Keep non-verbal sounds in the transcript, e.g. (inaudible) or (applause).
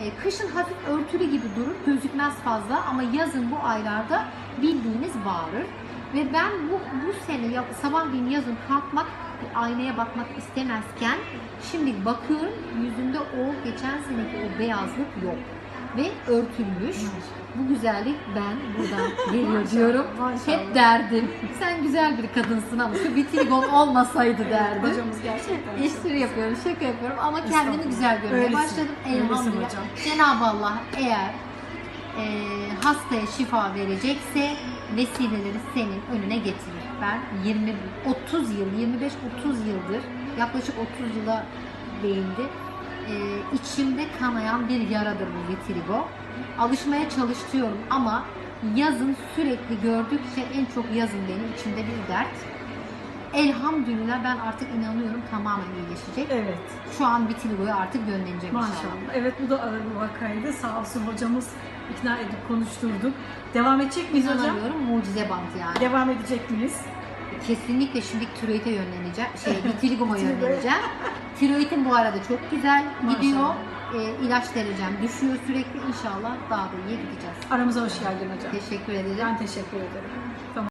E, kışın hafif örtülü gibi durur, gözükmez fazla ama yazın bu aylarda bildiğiniz bağırır. Ve ben bu, bu sene sabahleyin yazın kalkmak, aynaya bakmak istemezken şimdi bakıyorum yüzünde o geçen seneki o beyazlık yok. Ve örtülmüş. Bu güzellik ben buradan (laughs) geliyor diyorum. Hep derdim. Sen güzel bir kadınsın ama şu vitiligon olmasaydı derdim. Hocamız gerçekten. Espri yapıyorum, şaka yapıyorum ama kendimi güzel görmeye başladım. Elhamdülillah. Cenab-ı Allah eğer e, hastaya şifa verecekse vesileleri senin önüne getirir. Ben 20 30 yıl, 25 30 yıldır yaklaşık 30 yıla değindi. E, içimde kanayan bir yaradır bu vitiligo. Alışmaya çalışıyorum ama yazın sürekli gördükçe en çok yazın benim içimde bir dert. Elhamdülillah ben artık inanıyorum tamamen iyileşecek. Evet. Şu an vitiligoya artık yönlenecek inşallah. Maşallah. Evet bu da ağır bir vakaydı. Sağ olsun hocamız ikna edip konuşturduk. Devam edecek miyiz hocam? İnanıyorum mucize bant yani. Devam edecek miyiz? Kesinlikle şimdi tiroide yönleneceğim. Şey, (laughs) vitiligoma yönleneceğim. Tiroidim bu arada çok güzel gidiyor. Ee, ilaç derecem düşüyor sürekli. İnşallah daha da iyi gideceğiz. Aramıza hoş geldin hocam. Teşekkür ederim. Ben teşekkür ederim. Tamam.